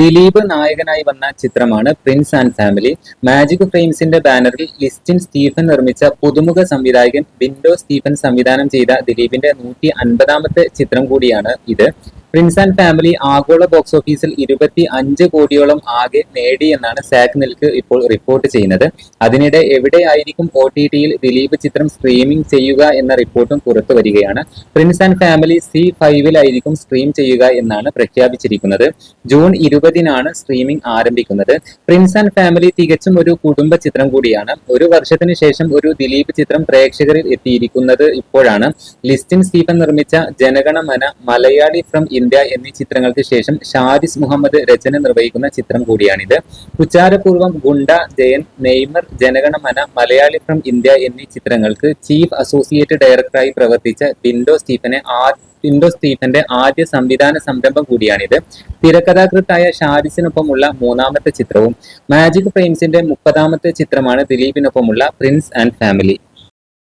ദിലീപ് നായകനായി വന്ന ചിത്രമാണ് പ്രിൻസ് ആൻഡ് ഫാമിലി മാജിക് ഫ്രെയിംസിന്റെ ബാനറിൽ ലിസ്റ്റിൻ സ്റ്റീഫൻ നിർമ്മിച്ച പുതുമുഖ സംവിധായകൻ വിൻഡോ സ്റ്റീഫൻ സംവിധാനം ചെയ്ത ദിലീപിന്റെ നൂറ്റി അൻപതാമത്തെ ചിത്രം കൂടിയാണ് ഇത്. പ്രിൻസ് ആൻഡ് ഫാമിലി ആഗോള ബോക്സ് ഓഫീസിൽ ഇരുപത്തി അഞ്ച് കോടിയോളം ആകെ നേടിയെന്നാണ് സാക് നിൽക്ക് ഇപ്പോൾ റിപ്പോർട്ട് ചെയ്യുന്നത്. അതിനിടെ എവിടെയായിരിക്കും ഒ ടി ടിയിൽ ദിലീപ് ചിത്രം സ്ട്രീമിംഗ് ചെയ്യുക എന്ന റിപ്പോർട്ടും പുറത്തു വരികയാണ്. പ്രിൻസ് ആൻഡ് ഫാമിലി സി ഫൈവിലായിരിക്കും സ്ട്രീം ചെയ്യുക എന്നാണ് പ്രഖ്യാപിച്ചിരിക്കുന്നത്. ജൂൺ ഇരുപതിനാണ് സ്ട്രീമിംഗ് ആരംഭിക്കുന്നത്. പ്രിൻസ് ആൻഡ് ഫാമിലി തികച്ചും ഒരു കുടുംബ ചിത്രം കൂടിയാണ്. ഒരു വർഷത്തിന് ശേഷം ഒരു ദിലീപ് ചിത്രം പ്രേക്ഷകരിൽ എത്തിയിരിക്കുന്നത് ഇപ്പോഴാണ്. ലിസ്റ്റിൻ സ്റ്റീഫൻ നിർമ്മിച്ച ജനഗണമന മലയാളി ഫ്രം ഇന്ത്യ എന്നീ ചിത്രങ്ങൾക്ക് ശേഷം ഷാരിസ് മുഹമ്മദ് രചന നിർവഹിക്കുന്ന ചിത്രം കൂടിയാണിത്. ഉച്ചാരപൂർവം Gunda Jayan Neymar Jana Gana Mana Malayali from India എന്നീ ചിത്രങ്ങൾക്ക് ചീഫ് അസോസിയേറ്റ് ഡയറക്ടറായി പ്രവർത്തിച്ച ബിൻഡോ സ്റ്റീഫനെ ആ വിൻഡോ സ്റ്റീഫന്റെ ആദ്യ സംവിധാന സംരംഭം കൂടിയാണിത്. തിരക്കഥാകൃത്തായ ഷാരിസിനൊപ്പമുള്ള മൂന്നാമത്തെ ചിത്രവും മാജിക് ഫ്രെയിംസിന്റെ മുപ്പതാമത്തെ ചിത്രമാണ് ദിലീപിനൊപ്പമുള്ള പ്രിൻസ് ആൻഡ് ഫാമിലി.